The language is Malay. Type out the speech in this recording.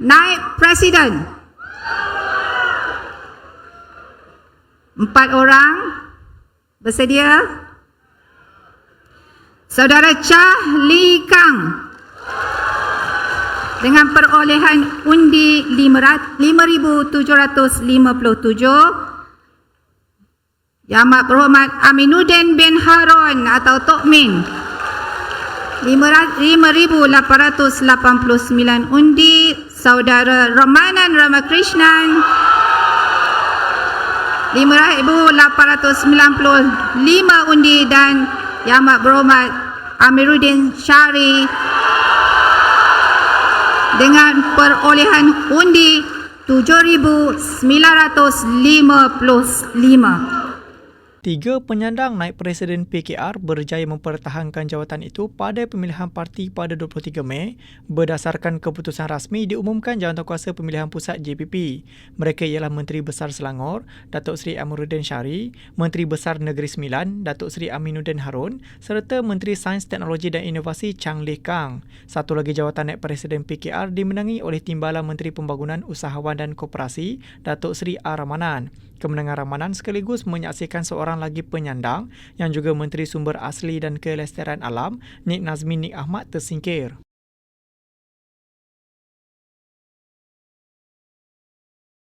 Naib Presiden. Empat orang bersedia. Saudara Chah Lee Kang dengan perolehan undi 5,757. Yang Amat Berhormat Aminuddin bin Harun atau Tok Min 5,889 undi Saudara Ramanan Ramakrishnan 5,895 undi dan Yang Amat Berhormat Amiruddin Syari dengan perolehan undi 7,955. Tiga penyandang naib Presiden PKR berjaya mempertahankan jawatan itu pada pemilihan parti pada 23 Mei berdasarkan keputusan rasmi diumumkan Jawatankuasa Pemilihan Pusat JPP. Mereka ialah Menteri Besar Selangor, Datuk Seri Amiruddin Syari, Menteri Besar Negeri Sembilan, Datuk Seri Aminuddin Harun serta Menteri Sains Teknologi dan Inovasi Chang Leh Kang. Satu lagi jawatan naib Presiden PKR dimenangi oleh Timbalan Menteri Pembangunan Usahawan dan Koperasi, Datuk Seri A. Ramanan. Kemenangan Ramanan sekaligus menyaksikan seorang lagi penyandang yang juga Menteri Sumber Asli dan Kelestarian Alam, Nik Nazmi Nik Ahmad tersingkir.